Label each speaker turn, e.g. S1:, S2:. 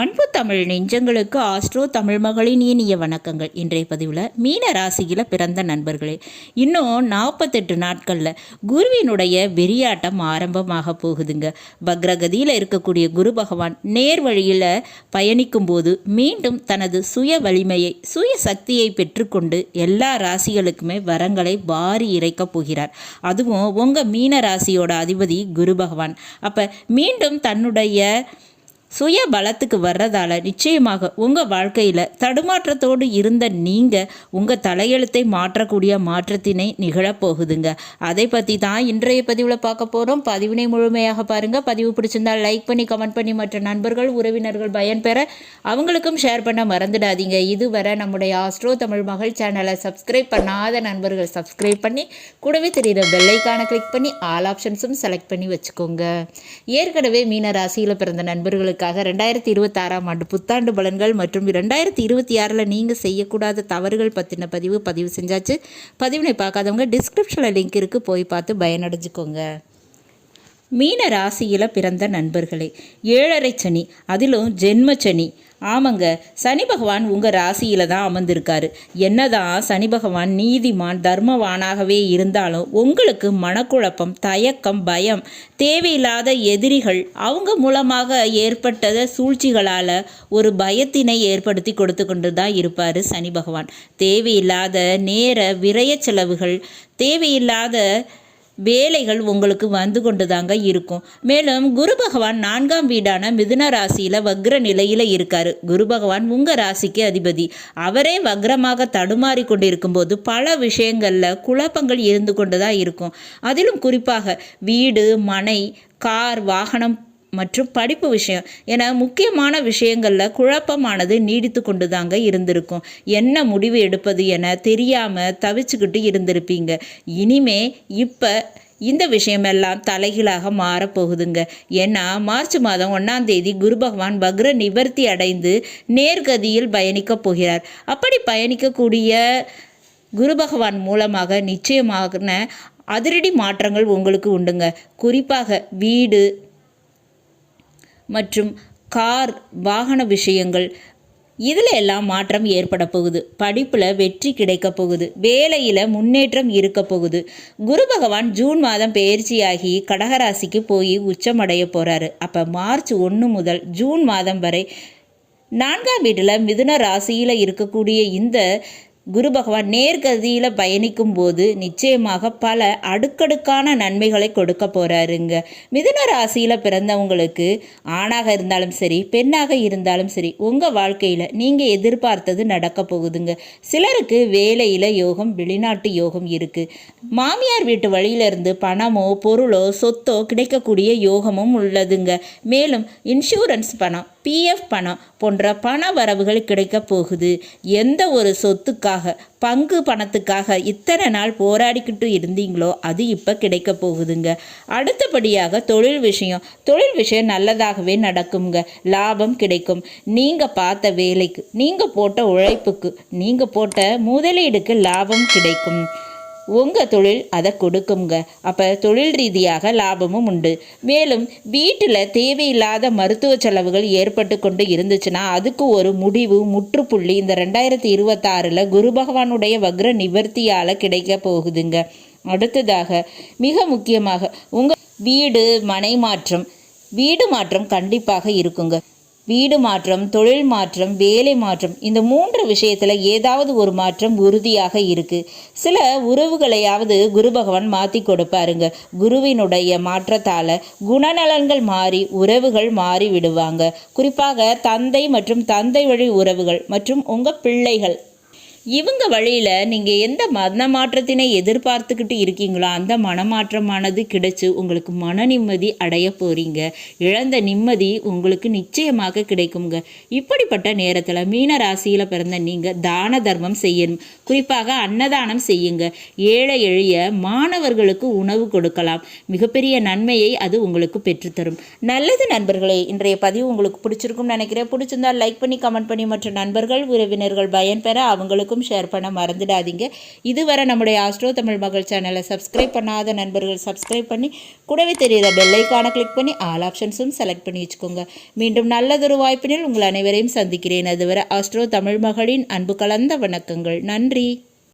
S1: அன்பு தமிழ் நெஞ்சங்களுக்கு ஆஸ்ட்ரோ தமிழ் மகளின் இனிய வணக்கங்கள். இன்றைய பதிவில் மீன ராசியில் பிறந்த நண்பர்களே இன்னும் நாற்பத்தெட்டு நாட்களில் குருவினுடைய வெறியாட்டம் ஆரம்பமாக போகுதுங்க. பக்ரகதியில் இருக்கக்கூடிய குரு பகவான் நேர் வழியில் பயணிக்கும்போது மீண்டும் தனது சுய வலிமையை சுய சக்தியை பெற்றுக்கொண்டு எல்லா ராசிகளுக்குமே வரங்களை வாரி இறைக்கப் போகிறார். அதுவும் உங்கள் மீன ராசியோட அதிபதி குரு பகவான். அப்போ மீண்டும் தன்னுடைய சுய பலத்துக்கு வர்றதால நிச்சயமாக உங்கள் வாழ்க்கையில் தடுமாற்றத்தோடு இருந்த நீங்கள் உங்கள் தலையெழுத்தை மாற்றக்கூடிய மாற்றத்தினை நிகழப்போகுதுங்க. அதை பற்றி தான் இன்றைய பதிவில் பார்க்க போகிறோம் பதிவினை முழுமையாக பாருங்கள் பதிவு பிடிச்சிருந்தால் லைக் பண்ணி கமெண்ட் பண்ணி மற்ற நண்பர்கள் உறவினர்கள் பயன்பெற அவங்களுக்கும் ஷேர் பண்ண மறந்துடாதீங்க. இதுவரை நம்முடைய ஆஸ்ட்ரோ தமிழ் மகள் சேனலை சப்ஸ்கிரைப் பண்ணாத நண்பர்கள் சப்ஸ்கிரைப் பண்ணி கூடவே தெரிகிற பெல்லைக்கான கிளிக் பண்ணி ஆல் ஆப்ஷன்ஸும் செலக்ட் பண்ணி வச்சுக்கோங்க. ஏற்கனவே மீன ராசியில் பிறந்த நண்பர்களுக்கு நண்பர்களுக்காக ரெண்டாயிரத்தி இருபத்தாறாம் ஆண்டு புத்தாண்டு பலன்கள் மற்றும் ரெண்டாயிரத்தி இருபத்தி ஆறில் நீங்கள் செய்யக்கூடாத தவறுகள் பற்றின பதிவு பதிவு செஞ்சாச்சு. பதிவினை பார்க்காதவங்க டிஸ்கிரிப்ஷனில் லிங்க் இருக்குது போய் பார்த்து பயனடைஞ்சுக்கோங்க. மீன ராசியில் பிறந்த நண்பர்களே ஏழரை சனி அதிலும் ஜென்ம சனி ஆமாங்க சனி பகவான் உங்கள் ராசியில் தான் அமர்ந்திருக்காரு. என்னதான் சனி பகவான் நீதிமான் தர்மவானாகவே இருந்தாலும் உங்களுக்கு மனக்குழப்பம் தயக்கம் பயம் தேவையில்லாத எதிரிகள் அவங்க மூலமாக ஏற்பட்ட சூழ்ச்சிகளால் ஒரு பயத்தினை ஏற்படுத்தி கொடுத்து கொண்டு தான் இருப்பார் சனி பகவான். தேவையில்லாத நேர விரய செலவுகள் தேவையில்லாத வேலைகள் உங்களுக்கு வந்து கொண்டு தாங்க இருக்கும். மேலும் குரு பகவான் நான்காம் வீடான மிதுன ராசியில் வக்ர நிலையில் இருக்கார். குரு பகவான் உங்கள் ராசிக்கு அதிபதி. அவரே வக்ரமாக தடுமாறி கொண்டிருக்கும் இருக்கும்போது பல விஷயங்களில் குழப்பங்கள் இருந்து கொண்டு தான் இருக்கும். அதிலும் குறிப்பாக வீடு மனை கார் வாகனம் மற்றும் படிப்பு விஷயம். என முக்கியமான விஷயங்களில் குழப்பமானது நீடித்து கொண்டு தாங்க இருந்திருக்கும். என்ன முடிவு எடுப்பது என தெரியாமல் தவிச்சுக்கிட்டு இருந்திருப்பீங்க. இனிமே இப்போ இந்த விஷயமெல்லாம் தலைகீழாக மாறப்போகுதுங்க. ஏன்னா மார்ச் மாதம் ஒன்றாம் தேதி குரு பகவான் வக்ர நிவர்த்தி அடைந்து நேர்கதியில் பயணிக்கப் போகிறார். அப்படி பயணிக்கக்கூடிய குரு பகவான் மூலமாக நிச்சயமான அதிரடி மாற்றங்கள் உங்களுக்கு உண்டுங்க. குறிப்பாக வீடு மற்றும் கார் வாகன விஷயங்கள் இதில் எல்லாம் மாற்றம் ஏற்பட போகுது. படிப்பில் வெற்றி கிடைக்க போகுது. வேலையில் முன்னேற்றம் இருக்க போகுது. குரு பகவான் ஜூன் மாதம் பயிற்சியாகி கடகராசிக்கு போய் உச்சமடைய போகிறாரு அப்போ மார்ச் ஒன்று முதல் ஜூன் மாதம் வரை நான்காம் வீட்டில் மிதுன ராசியில் இருக்கக்கூடிய இந்த குரு பகவான் நேர்கதியில் பயணிக்கும் போது நிச்சயமாக பல அடுக்கடுக்கான நன்மைகளை கொடுக்க போகிறாருங்க மிதுன ராசியில் பிறந்தவங்களுக்கு ஆணாக இருந்தாலும் சரி பெண்ணாக இருந்தாலும் சரி உங்கள் வாழ்க்கையில் நீங்கள் எதிர்பார்த்தது நடக்க போகுதுங்க. சிலருக்கு வேலையில் யோகம் வெளிநாட்டு யோகம் இருக்குது மாமியார் வீட்டு வழியிலிருந்து பணமோ பொருளோ சொத்தோ கிடைக்கக்கூடிய யோகமும் உள்ளதுங்க. மேலும் இன்சூரன்ஸ் பணம் பிஎஃப் பணம் போன்ற பண வரவுகள் கிடைக்க போகுது. எந்த ஒரு சொத்துக்காக பங்கு பணத்துக்காக இத்தனை நாள் போராடிக்கிட்டு இருந்தீங்களோ அது இப்போ கிடைக்க போகுதுங்க. அடுத்தபடியாக தொழில் விஷயம். தொழில் விஷயம் நல்லதாகவே நடக்குங்க லாபம் கிடைக்கும். நீங்கள் பார்த்த வேலைக்கு நீங்கள் போட்ட உழைப்புக்கு நீங்கள் போட்ட முதலீடுக்கு லாபம் கிடைக்கும். உங்கள் தொழில் அதை கொடுக்குங்க அப்போ தொழில் ரீதியாக லாபமும் உண்டு. மேலும் வீட்டில் தேவையில்லாத மருத்துவ செலவுகள் ஏற்பட்டு கொண்டு இருந்துச்சுன்னா அதுக்கு ஒரு முடிவு முற்றுப்புள்ளி இந்த ரெண்டாயிரத்தி இருபத்தாறில் குரு பகவானுடைய வக்ர நிவர்த்தியால் கிடைக்க போகுதுங்க. அடுத்ததாக மிக முக்கியமாக உங்கள் வீடு மனை மாற்றம். வீடு மாற்றம் கண்டிப்பாக இருக்குங்க. வீடு மாற்றம் தொழில் மாற்றம் வேலை மாற்றம் இந்த மூன்று விஷயத்தில் ஏதாவது ஒரு மாற்றம் உறுதியாக இருக்குது சில உறவுகளையாவது குரு பகவான் மாற்றி கொடுப்பாருங்க. குருவினுடைய மாற்றத்தால் குணநலன்கள் மாறி உறவுகள் மாறி விடுவாங்க குறிப்பாக தந்தை மற்றும் தந்தை வழி உறவுகள் மற்றும் உங்கள் பிள்ளைகள் இவங்க வழியில் நீங்கள் எந்த மன மாற்றத்தினை எதிர்பார்த்துக்கிட்டு இருக்கீங்களோ அந்த மனமாற்றமானது கிடைச்சி உங்களுக்கு மன நிம்மதி அடைய போகிறீங்க இழந்த நிம்மதி உங்களுக்கு நிச்சயமாக கிடைக்குங்க. இப்படிப்பட்ட நேரத்தில் மீன ராசியில் பிறந்த நீங்கள் தான தர்மம் செய்யணும். குறிப்பாக அன்னதானம் செய்யுங்க. ஏழை எளிய மாணவர்களுக்கு உணவு கொடுக்கலாம். மிகப்பெரிய நன்மையை அது உங்களுக்கு பெற்றுத்தரும். நல்லது நண்பர்களே இன்றைய பதிவு உங்களுக்கு பிடிச்சிருக்கும்னு நினைக்கிறேன். பிடிச்சிருந்தால் லைக் பண்ணி கமெண்ட் பண்ணி மற்ற நண்பர்கள் உறவினர்கள் பயன்பெற அவங்களுக்கு நண்பர்களுக்கும் ஷேர் பண்ண மறந்துடாதீங்க. இதுவரை நம்முடைய ஆஸ்ட்ரோ தமிழ் மகள் சேனலை சப்ஸ்கிரைப் பண்ணாத நண்பர்கள் சப்ஸ்கிரைப் பண்ணி கூடவே தெரியுற பெல்லைக்கான கிளிக் பண்ணி ஆல் ஆப்ஷன்ஸும் செலக்ட் பண்ணி வச்சுக்கோங்க. மீண்டும் நல்லதொரு வாய்ப்பினில் உங்கள் அனைவரையும் சந்திக்கிறேன். அதுவரை ஆஸ்ட்ரோ தமிழ் மகளின் அன்பு கலந்த வணக்கங்கள். நன்றி.